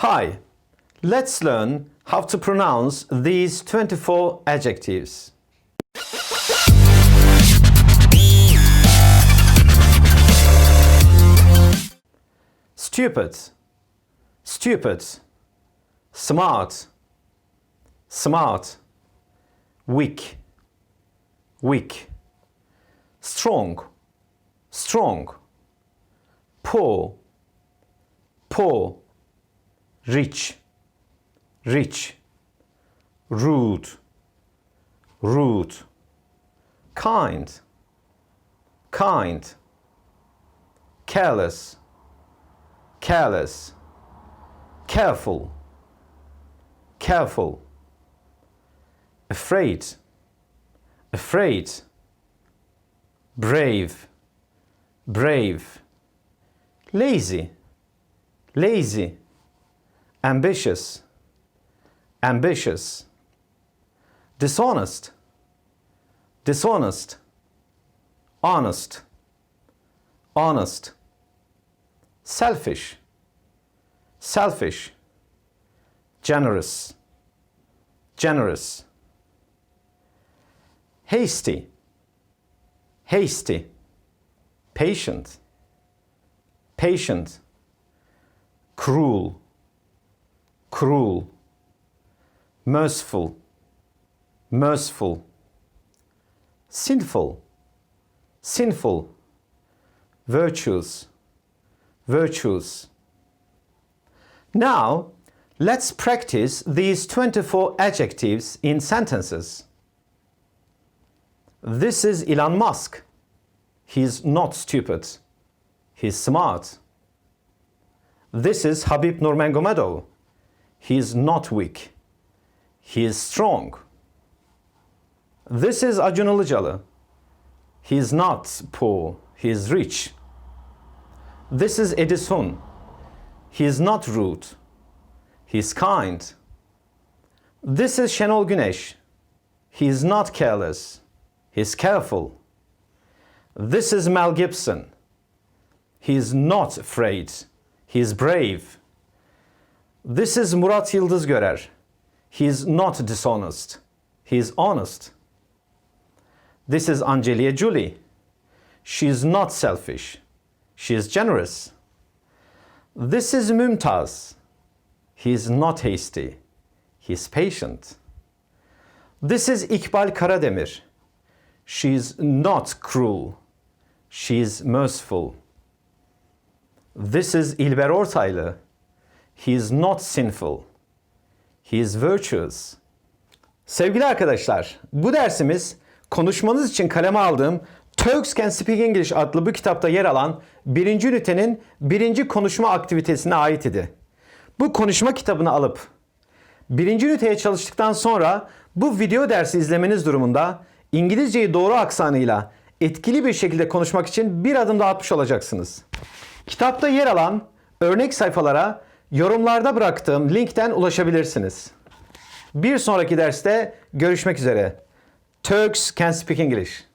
Hi, let's learn how to pronounce these 24 adjectives. Stupid, stupid, smart, smart, weak, weak, strong, strong, poor, poor, rich, rich, rude, rude, kind, kind, careless, careless, careful, careful, afraid, afraid, brave, brave, lazy, lazy, ambitious, ambitious, dishonest, dishonest, honest, honest, selfish, selfish, generous, generous, hasty, hasty, patient, patient, cruel, cruel, merciful, merciful, sinful, sinful, virtuous, virtuous. Now, let's practice these 24 adjectives in sentences. This is Elon Musk. He's not stupid. He's smart. This is Habib Nurmagomedov. He is not weak. He is strong. This is Acun Ilıcalı. He is not poor. He is rich. This is Edison. He is not rude. He is kind. This is Şenol Güneş. He is not careless. He is careful. This is Mel Gibson. He is not afraid. He is brave. This is Murat Yıldız Görer. He is not dishonest. He is honest. This is Angelia Julie. She is not selfish. She is generous. This is Mümtaz. He is not hasty. He is patient. This is İkbal Karademir. She is not cruel. She is merciful. This is İlber Ortaylı. He is not sinful. He is virtuous. Sevgili arkadaşlar, bu dersimiz konuşmanız için kaleme aldığım Turks Can Speak English adlı bu kitapta yer alan birinci ünitenin birinci konuşma aktivitesine ait idi. Bu konuşma kitabını alıp birinci üniteye çalıştıktan sonra bu video dersi izlemeniz durumunda İngilizceyi doğru aksanıyla etkili bir şekilde konuşmak için bir adım daha atmış olacaksınız. Kitapta yer alan örnek sayfalara yorumlarda bıraktığım linkten ulaşabilirsiniz. Bir sonraki derste görüşmek üzere. Turks can speak English.